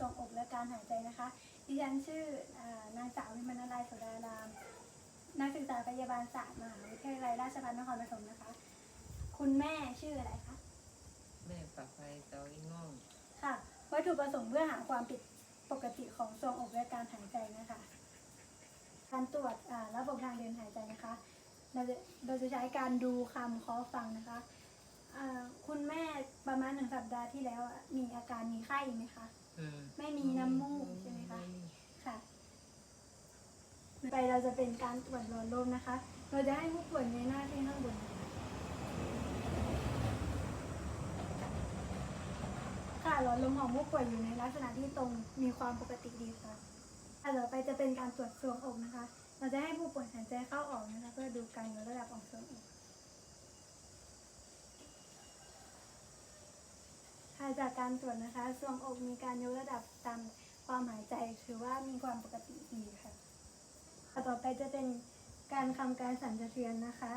ทรงอกและการหายใจนะคะ ดิฉันชื่อนางสาววิมานาลายสุดาราม นักศึกษาพยาบาลศาสตร์มหาวิทยาลัยราชภัฏนครปฐมนะคะ คุณแม่ชื่ออะไรคะ แม่ปักไฟเตาอิงง่อง ค่ะ วัตถุประสงค์เพื่อหาความผิดปกติของทรงอกและการหายใจนะคะ การตรวจระบบทางเดินหายใจนะคะ เราจะเราจะใช้การดูคำคอฟังนะคะคุณแม่ประมาณหนึ่งสัปดาห์ที่แล้วมีอาการมีไข้ไหมคะ อื เราจะเป็นการตรวจหลอดลมนะคะ เราจะให้ผู้ป่วยในหน้าที่ข้างบนค่ะหลอดลมของผู้ป่วยอยู่ในลักษณะที่ตรงมีความปกติดีค่ะต่อไปจะเป็นการตรวจทรวงอกนะคะ เราจะให้ผู้ป่วยหายใจเข้าออกนะคะ เพื่อดูการยกระดับของทรวงอกค่ะจากการตรวจนะคะทรวงอกมีการยกระดับตามความหายใจถือว่ามีความปกติดีค่ะ ต่อไปจะเป็นการทำการสั่นสะเทือนนะคะ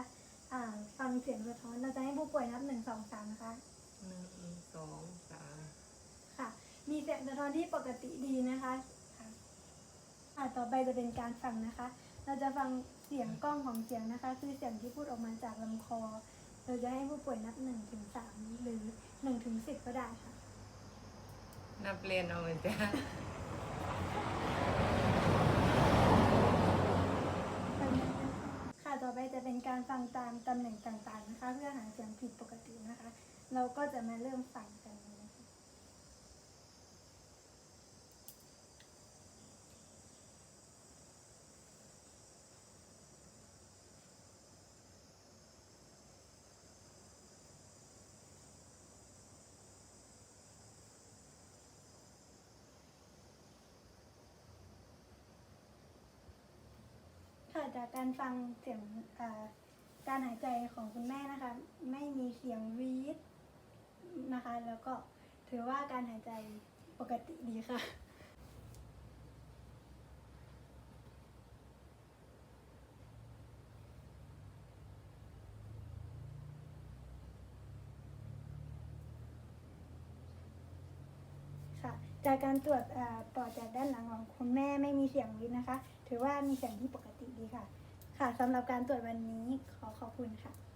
อ่าฟังเสียงสะท้อนเราจะให้ผู้ป่วยนับหนึ่งสองสามนะคะ หนึ่งสองสามค่ะ มีเสียงสะท้อนที่ปกติดีนะคะค่ะอ่าต่อไปจะเป็นการฟังนะคะ เราจะฟังเสียงกล้องของเสียงนะคะ คือเสียงที่พูดออกมาจากลำคอ เราจะให้ผู้ป่วยนับหนึ่งถึงสามหรือหนึ่งถึงสิบก็ได้ค่ะ นับเรียนเอาจ้ะค่ะ ต่ อไปจะเป็นการฟังตามตำแหน่งต่างๆนะคะ เพื่อหาเสียงผิดปกตินะคะ เราก็จะมาเริ่มฟังกันเลยนะคะ จากการฟังเสียงการหายใจของคุณแม่นะคะ ไม่มีเสียงวีดนะคะ แล้วก็ถือว่าการหายใจปกติดีค่ะ ค่ะ จากการตรวจปอดจากด้านหลังของคุณแม่ไม่มีเสียงวิทย์นะคะ ถือว่ามีเสียงที่ปกติดีค่ะ ค่ะสำหรับการตรวจวันนี้ขอขอบคุณค่ะ